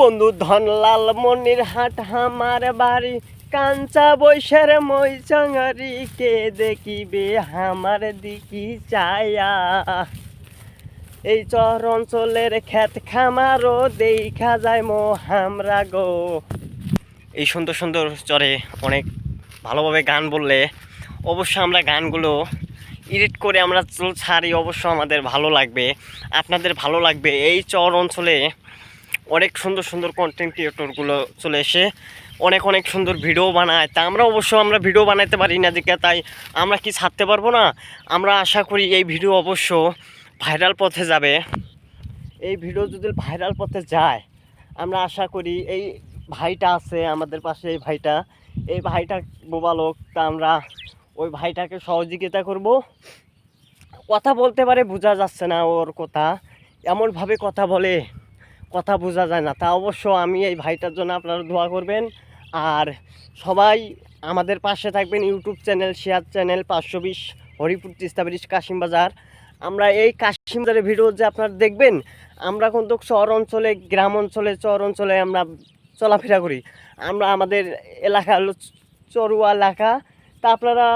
বন্ধু ধনলাল মনির হাট হামার বাড়ি। কাঞ্চা বৈশার মই চঙ্গরি কে দেখিবে হামার দিকি চায়া এই চর অঞ্চলের ক্ষেত খামারও দেখা যায় মো হামরা গো। এই সুন্দর সুন্দর চরে অনেক ভালোভাবে গান বললে অবশ্য আমরা গানগুলো এডিট করে আমরা ছাড়ি অবশ্য আমাদের ভালো লাগবে, আপনাদের ভালো লাগবে। এই চর অঞ্চলে অনেক সুন্দর সুন্দর কন্টেন্ট ক্রিয়েটরগুলো চলে এসে অনেক অনেক সুন্দর ভিডিও বানায়। তা আমরা অবশ্য আমরা ভিডিও বানাতে পারি না দিকে তাই আমরা কি ছাড়তে পারব না? আমরা আশা করি এই ভিডিও অবশ্য ভাইরাল পথে যাবে। এই ভিডিও যদি ভাইরাল পথে যায়, আমরা আশা করি এই ভাইটা আছে, আমাদের পাশে এই ভাইটা। এই ভাইটা বোবা লোক তা আমরা ওই ভাইটাকে সহযোগিতা করব। কথা বলতে পারে, বোঝা যাচ্ছে না ওর কথা। এমনভাবে কথা বলে কথা বোঝা যায় না। তা অবশ্য আমি এই ভাইটার জন্য আপনারা দোয়া করবেন। আর সবাই আমাদের পাশে থাকবেন ইউটিউব চ্যানেল, শেয়ার চ্যানেল, পাঁচশো বিশ, হরিপুর তিস্তা ব্রিজ, কাশিম বাজার। আমরা এই কাশিম বাজারের ভিডিও যে আপনারা দেখবেন, আমরা কিন্তু শহর অঞ্চলে, গ্রাম অঞ্চলে, চর অঞ্চলে আমরা চলাফেরা করি। আমরা আমাদের এলাকা হলো চরুয়া এলাকা। তা আপনারা